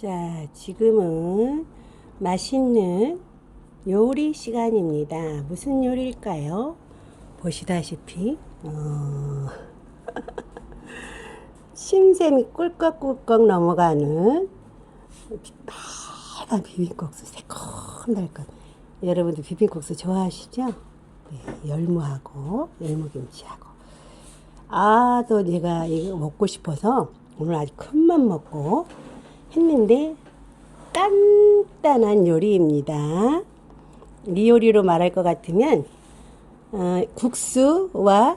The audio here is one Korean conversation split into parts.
자, 지금은 맛있는 요리 시간입니다. 무슨 요리일까요? 보시다시피, 어, 심샘이 꿀꺽꿀꺽 넘어가는 빨간 비빔국수 새콤달콤. 여러분들 비빔국수 좋아하시죠? 네, 열무하고 열무김치하고. 아, 또 내가 이거 먹고 싶어서 오늘 아주 큰 맘 먹고 했는데 간단한 요리입니다. 이 요리로 말할 것 같으면 어, 국수와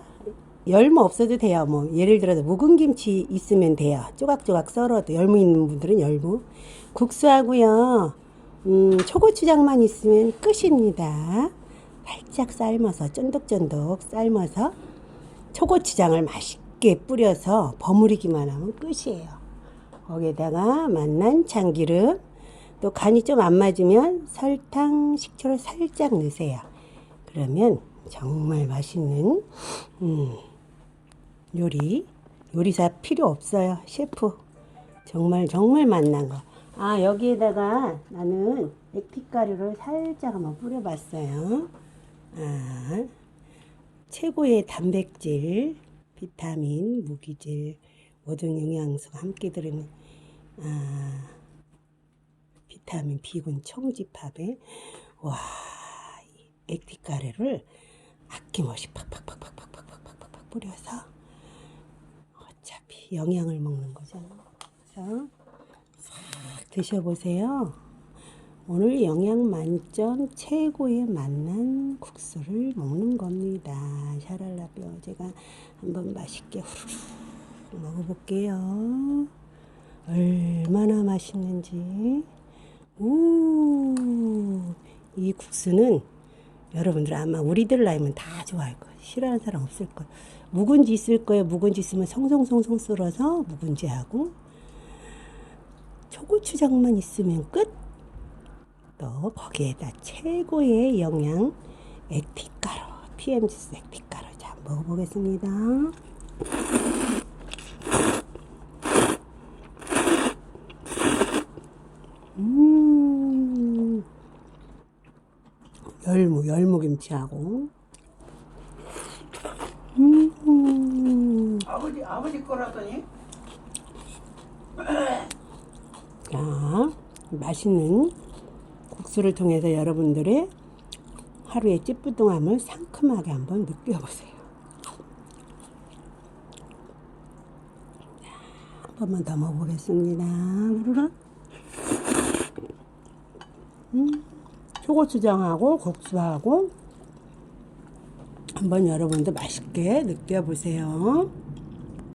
열무 없어도 돼요. 뭐 예를 들어서 묵은 김치 있으면 돼요. 조각조각 썰어도 열무 있는 분들은 열무. 국수하고요. 음, 초고추장만 있으면 끝입니다. 살짝 삶아서 쫀득쫀득 삶아서 초고추장을 맛있게 뿌려서 버무리기만 하면 끝이에요. 거기에다가 맛난 참기름, 또 간이 좀 안 맞으면 설탕, 식초를 살짝 넣으세요. 그러면 정말 맛있는 음, 요리, 요리사 필요 없어요. 셰프. 정말 정말 맛난 거. 아 여기에다가 나는 액티가루를 살짝 한번 뿌려봤어요. 아, 최고의 단백질, 비타민, 무기질, 모든 영양소가 함께 들으면 아, 비타민, 비군, 청지팝에 와, 이 액티가루를 아낌없이 팍팍팍팍팍팍팍팍팍 뿌려서 어차피 영양을 먹는 거잖아. 그래서 싹 드셔보세요. 오늘 영양 만점 최고의 맛난 국수를 먹는 겁니다. 샤랄라뼈 제가 한번 맛있게 후루룩 먹어볼게요. 얼마나 맛있는지. 우, 이 국수는 여러분들 아마 우리들 나이면 다 좋아할 거예요. 싫어하는 사람 없을 거예요. 묵은지 있을 거예요. 묵은지 있으면 송송송송 썰어서 묵은지하고 초고추장만 있으면 끝. 또 거기에다 최고의 영양 액티가루, PMGS 액티가루. 자, 먹어보겠습니다. 음, 열무, 열무 김치하고. 음, 아버지 아버지 거라더니 자, 맛있는 국수를 통해서 여러분들의 하루의 찌뿌둥함을 상큼하게 한번 느껴보세요. 자, 한 번만 더 먹어보겠습니다. 우르르. 초고추장하고 국수하고 한번 여러분도 맛있게 느껴보세요.